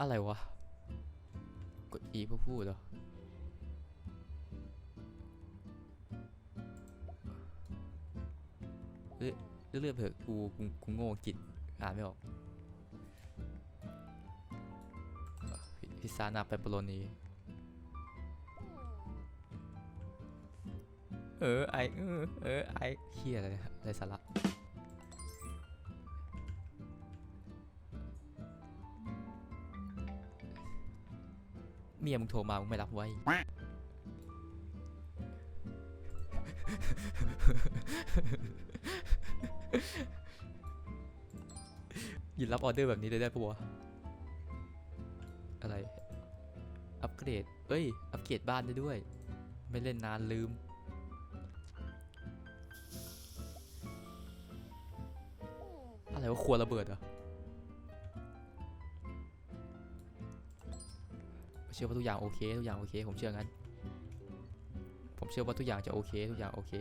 อะไรวะ กด E เพื่อพูดเหรอเฮ้ยเรื่อยๆเถอะกูกูกูโง่กิจอ่านไม่ออกพิซานาเปปปโรนีเออไอเออเออไอเฮียอะไรเนี่ยไรสาระ มียมึงโทรมา มึงไม่รับไว้ ยินรับออเดอร์แบบนี้ได้ได้ปะวะ อะไร อัปเกรด เอ้ย อัปเกรดบ้านได้ด้วย ไม่เล่นนานลืมอะไรวะครัวระเบิดเหรอ ชื่อว่าทุกอย่างโอเคทุกอย่างโอเค ผมเชื่องั้น ผมเชื่อว่าทุกอย่างจะโอเค ทุกอย่างโอเค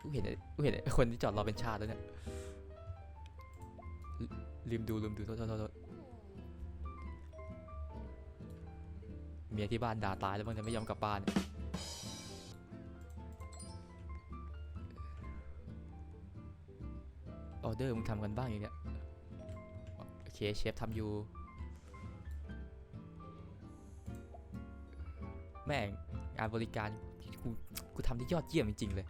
กูเห็นกูเห็นคนที่จอดรอเป็นชาติแล้วเนี่ยลืมดูลืมดูโทษโทษโทษเมียที่บ้านด่าตายแล้วบางทีไม่ยอมกลับบ้านออเดอร์มึงทำกันบ้างอย่างเนี้ยโอเคเชฟทำอยู่ แม่งงานบริการกูกูทำได้ยอดเยี่ยมจริง ๆ เลย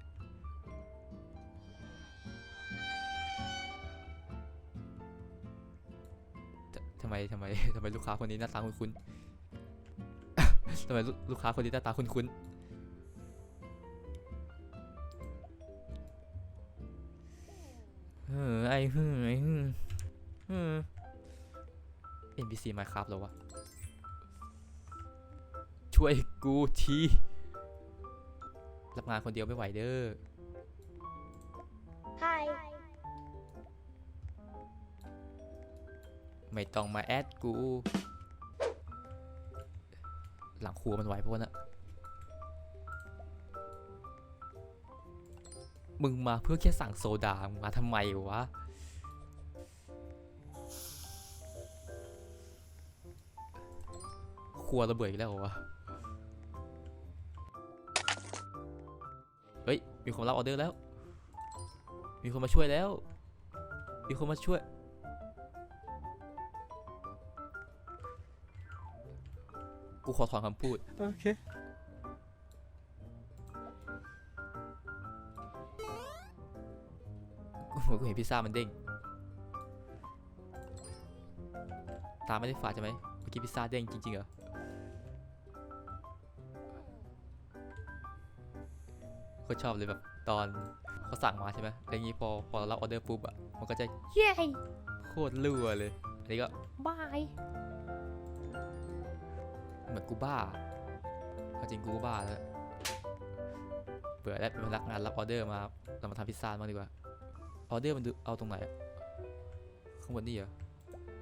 ทำไมทำไมทำไมลูกค้าคนนี้หน้าตาคุ้นๆทำไมลูลูกค้าคนนี้หน้าตาคุ้นๆเออไอ้เฮ้ยไอ้เฮ้ยเออ NPC Minecraft เหรอวะ ช่วยกูทีรับงานคนเดียวไม่ไหวเด้อ Hi. ไม่ต้องมาแอดกู หลังครัวมันไหวเพราะว่านะมึงมาเพื่อแค่สั่งโซดา มึงมาทำไมวะ ครัวระเบิดอีกแล้วเหรอวะ มีคนรับออเดอร์แล้ว มีคนมาช่วยแล้ว มีคนมาช่วย กูขอถอนคำพูด โอเคกูกูเห็นพิซซ่ามันเด้ง ตาไม่ได้ฝาดใช่ไหมเมื่อกี้พิซซ่าเด้งจริงๆเหรอ โคตรชอบเลยแบบตอนเขาสั่งมาใช่ไหมแล้วอย่างงี้พอพอเรารับออเดอร์ปุ๊บอะมันก็จะเย้โคตรรั่วเลย อันนี้ก็บายเหมือนกูบ้าเอาจริงกูก็บ้าแล้วเบื่อแล้วเป็นพนักงานรับออเดอร์มาเรามาทำพิซซ่าบ้างดีกว่าออเดอร์มันดูเอาตรงไหนอะข้างบนนี่เหรอ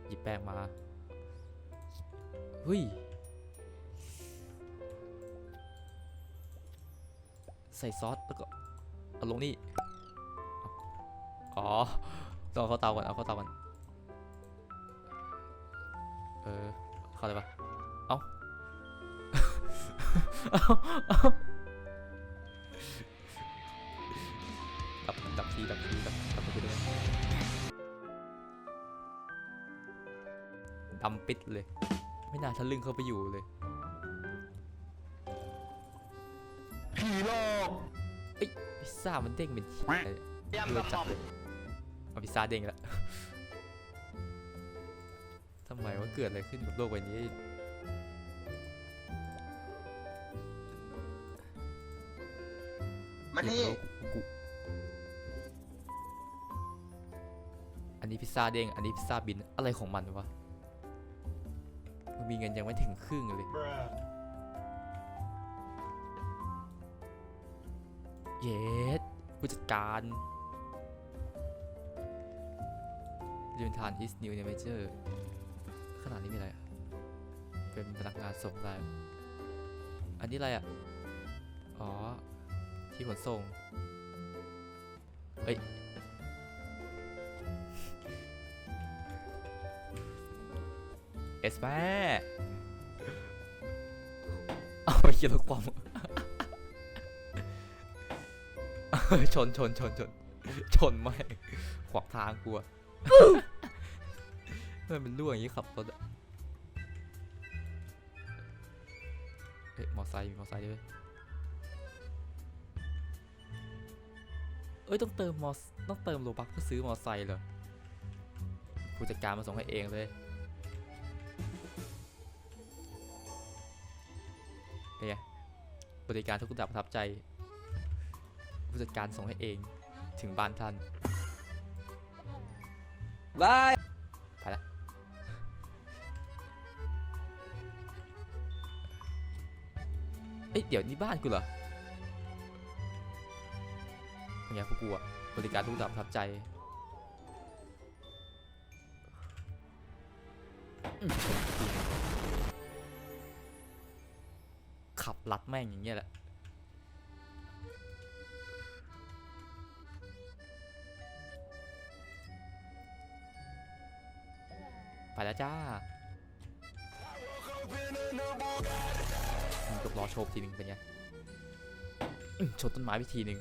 หยิบแป้งมาเฮ้ย ใส่ซอสแล้วก็เอาลงนี่ อ๋อต้องเอาเข้าเตาก่อนเอาเข้าเตาก่อนเออเข้าเลยปะเอาเอาเอาดับดับทีดับทีดับดับไปเลยดำปิดเลย ไม่น่าทะลึ่งเข้าไปอยู่เลย ซซ่ามันเด้งเป็นที่อะไรเนี่ยเลือดจัดเลยเอาพิซซ่าเด้งแล้วทำไมว่าเกิดอะไรขึ้นกับโลกใบนี้มานี่เดี๋ยวกูอันนี้พิซซ่าเด้ง อันนี้พิซซ่าบิน อะไรของมันวะมึงมีเงินยังไม่ถึงครึ่งเลย เยสผู้จัดการเรียนทาน is new manager ขนาดนี้มีอะไรอะเป็นพนักงานส่งรายอันนี้อะไรอะ อ๋อ ที่ขนส่งเอ้ย S แม่เอาไปเขียนลูกปอม ชนชนชนชนชนไม่ขวางทางกูอะมันเป็นล่วงอย่างนี้ขับรถอะเฮ้ยมอไซค์มีมอไซค์ด้วยเอ้ยต้องเติมมอต้องเติมโลบักเพื่อซื้อมอไซค์เหรอผู้จัดการมาส่งให้เองเลยเป็นไงบริการทุกระดับประทับใจ ผู้จัดการส่งให้เอง ถึงบ้านท่านบายไปละเอ้ยเดี๋ยวนี่บ้านกูเหรอเป็นไงพวกกูอะบริการทุกระดับประทับใจอืมขับลัดแม่งอย่างเงี้ยแหละ ไปแล้วจ้าอืมยกล้อโชว์ทีหนึ่งเป็นไงชนต้นไม้ไปทีหนึ่ง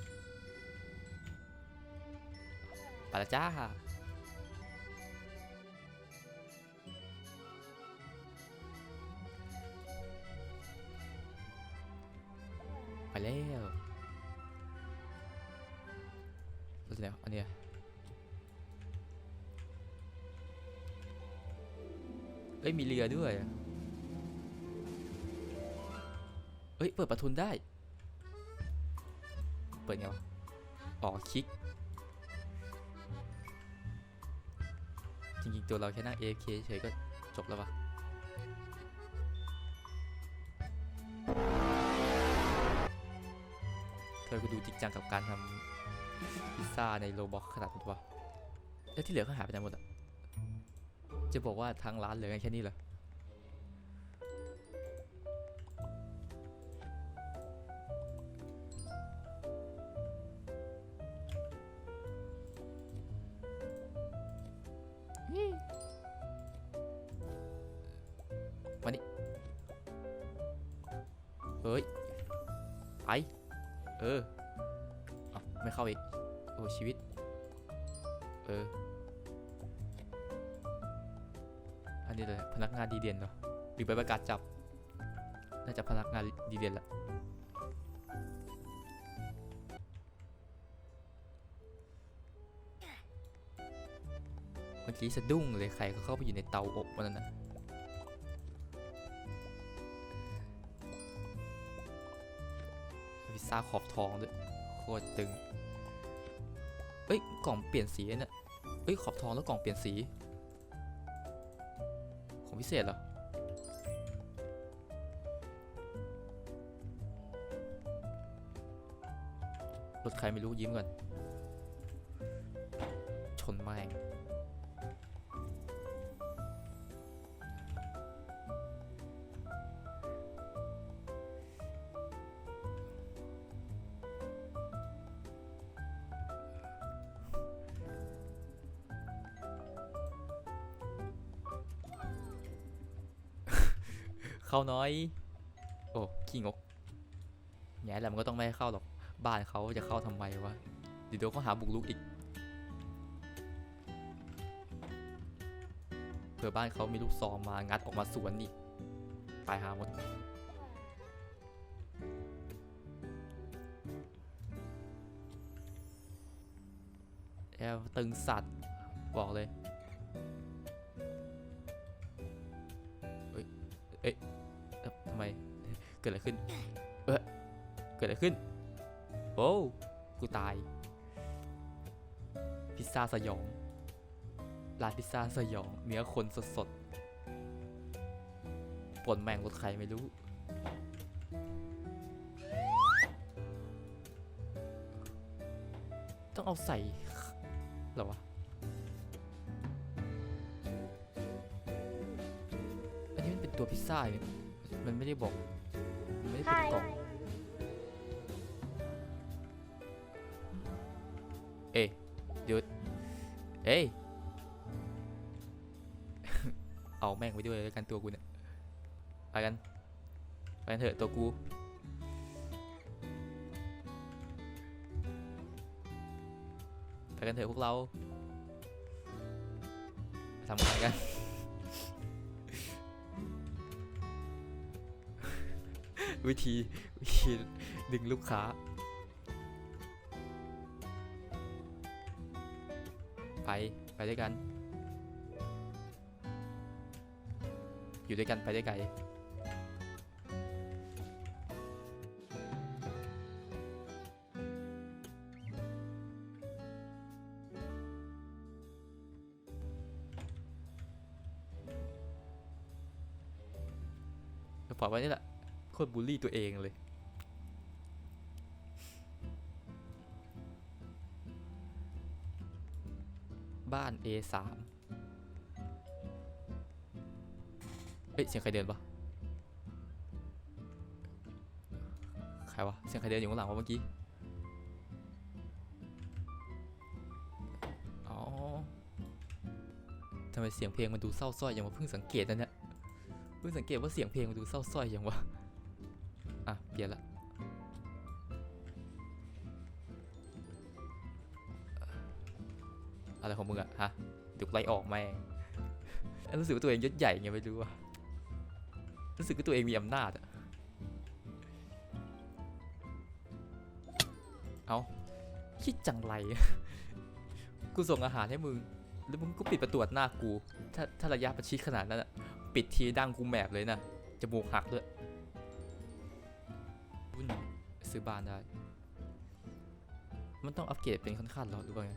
ไปแล้วจ้าไปแล้วรถแล้วอันเนี้ย อ้ยมีเรือด้วยเอ้ยเปิดประทุนได้ เปิดไงวะอ๋อคลิก จริงๆ ตัวเราแค่นั่ง AFK เฉยๆก็จบแล้วปะเธอก็ดูจริงจังกับการทำพิซซ่าในโรบอกขนาดนี้วะแล้วที่เหลือก็หายไปไหนหมดอะ จะบอกว่าทางร้านเหลือกันแค่นี้เหรอมานี่เฮ้ย ไป เออ เอาไม่เข้าอีก โอ้ชีวิต งานดีเด่นเหรอหรือไปประกาศจับ น่าจะพนักงานดีเด่นแหละเมื่อกี้สะดุ้งเลยใครก็เข้าไปอยู่ในเตาอบวันนั้นนะพิซซ่าขอบทองด้วยโคตรตึงเอ้ยกล่องเปลี่ยนสีเนี่ยเอ้ยขอบทองแล้วกล่องเปลี่ยนสี ของพิเศษเหรอ รถใครไม่รู้ยิ้มก่อน เข้าน้อย โอ้ขี้งกแง่แหละมันก็ต้องไม่ให้เข้าหรอก บ้านเขาจะเข้าทำไมวะเดี๋ยวเขาหาบุกรุกอีก เผื่อบ้านเขามีลูกซองมางัดออกมาสวนอีกตายหาหมดแอลตึงสัตว์ บอกเลย กิดอะไรขึ้น เอ้ยเกิดอะไรขึ้น โอ้กูตาย พิซซ่าสยอง ร้านพิซซ่าสยอง เนื้อคนสดๆปนแมงรถใครไม่รู้ ต้องเอาใส่หรอวะอันนี้มันเป็นตัวพิซซ่าเนี่ยมันไม่ได้บอก ไม่ได้เป็นกล่องเอ้ยหยุดเอ้ยเอาเอาแม่งไปด้วยแล้วกันตัวกูเนี่ยไปกันไปกันเถอะตัวกูไปกันเถอะพวกเราทำงานกัน วิธีวิธีดึงลูกค้า ไป ไปด้วยกัน อยู่ด้วยกันไปได้ไกล โคตรบูลลี่ตัวเองเลย บ้าน A3 เฮ้ยเสียงใครเดินปะใครวะเสียงใครเดินอยู่ข้างหลังวะเมื่อกี้อ๋อทำไมเสียงเพลงมันดูเศร้าสร้อยอย่างวะเพิ่งสังเกตนะเนี่ยเพิ่งสังเกตว่าเสียงเพลงมันดูเศร้าสร้อยอย่างวะ อะ เปลี่ยนละ อะไรของมึงอะฮะถูกไล่ออกแม่งรู้สึกว่าตัวเองยศใหญ่ไงไม่รู้อะรู้สึกว่าตัวเองมีอำนาจอะเอาคิดจังไร กูส่งอาหารให้มึง แล้วมึงก็ปิดประตูหน้ากู ถ้าถ้าระยะประชิดขนาดนั้นอะปิดทีดังกูแมบเลยนะ จมูกหักด้วย วุ่นซื้อบ้านได้ มันต้องอัปเกรดเป็นขั้นๆเหรอหรือว่าไง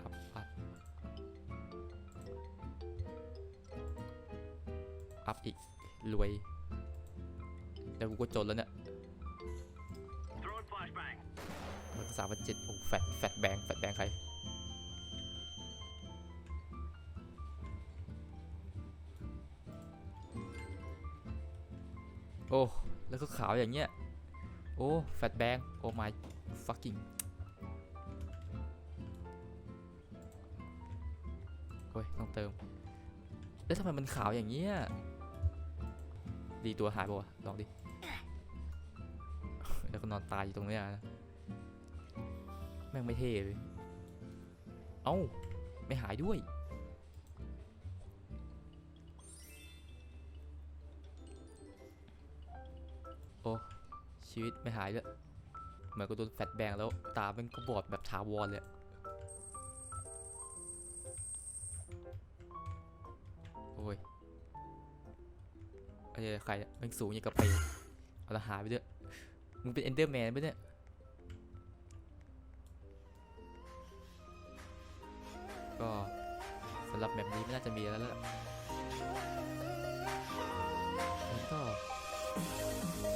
อัพอัพอัพอีก รวย แต่กูก็จนแล้วเนี่ยมันสามพันเจ็ดโอ้แฟดแฟดแบงค์แฟดแบงค์ใคร โอ้ แล้วก็ขาวอย่างเงี้ย โอ้ แฟดแบงโอ้ my fucking โอ้ย ต้องเติม แล้วทำไมมันขาวอย่างเงี้ย ดีตัวหายปะวะลองดิ แล้วก็นอนตายอยู่ตรงเนี้ยนะ แม่งไม่เท่เลย เอ้า ไม่หายด้วย ชีวิตไม่หายเลยเหมือนกูโดนแฟตแบงแล้วตามันก็บอดแบบถาวรเลยโอ้ยไอ้เคใครมันสูงอย่างกับไปเอาละหายไปด้วยมึงเป็นเอนเดอร์แมนไปเนี่ยก็สำหรับแบบนี้ไม่น่าจะมีแล้วล่ะก็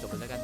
จบแล้วกัน